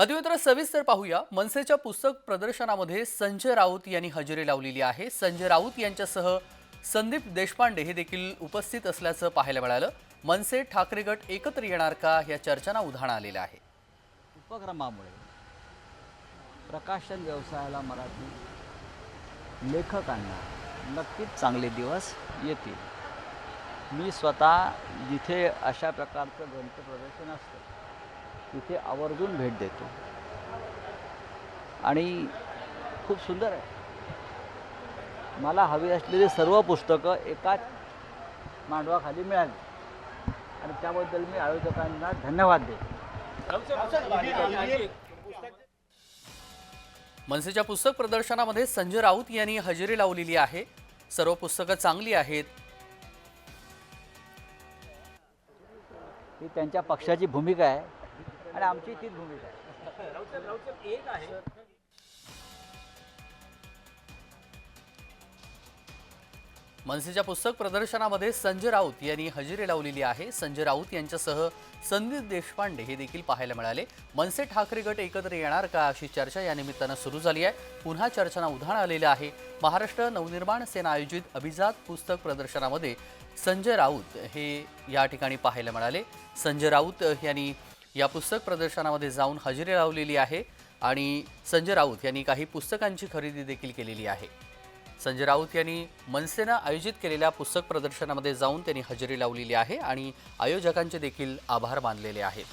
अधिवेत्र सविस्तर पाहूया. मनसेच्या पुस्तक प्रदर्शनामध्ये संजय राऊत यांनी हजेरी लावलेली आहे. संजय राऊत यांच्यासह संदीप देशपांडे हे देखील उपस्थित असल्याचं पाहायला मिळालं. मनसे ठाकरे गट एकत्र येणार का या चर्चांना उधाण आलेलं आहे. उपक्रमामुळे प्रकाशन व्यवसायाला मराठी लेखकांना नक्कीच चांगले दिवस येतील. मी स्वतः जिथे अशा प्रकारचं ग्रंथ प्रदर्शन असतं तिथे आवर्जून भेट देतो. आणि खूप सुंदर आहे. मला हवी असलेली सर्व पुस्तकं एकाच मांडवाखाली मिळाली. आणि त्याबद्दल मी आयोजकांना धन्यवाद देतो. मनसेच्या पुस्तक प्रदर्शनामध्ये संजय राऊत यांनी हजेरी लावलेली आहे. सर्व पुस्तकं चांगली आहेत. ही त्यांच्या पक्षाची भूमिका आहे. आणि आमची तीच भूमिका आहे. मनसेच्या पुस्तक प्रदर्शनामध्ये संजय राऊत यांनी हजेरी लावलेली आहे. संजय राऊत यांच्यासह संदीप देशपांडे हे देखील पाहायला मिळाले. मनसे ठाकरे गट एकत्र येणार का अशी चर्चा या निमित्तानं सुरू झाली आहे. पुन्हा चर्चांना उधाण आलेलं आहे. महाराष्ट्र नवनिर्माण सेना आयोजित अभिजात पुस्तक प्रदर्शनामध्ये संजय राऊत हे या ठिकाणी पाहायला मिळाले. संजय राऊत यांनी या पुस्तक प्रदर्शनामध्ये जाऊन हजेरी लावलेली आहे आणि संजय राऊत यांनी काही पुस्तकांची खरेदी देखील केलेली आहे. संजय राऊत यांनी मनसेनं आयोजित केलेल्या पुस्तक प्रदर्शनामध्ये जाऊन त्यांनी हजेरी लावलेली आहे आणि आयोजकांचे देखील आभार मानलेले आहेत.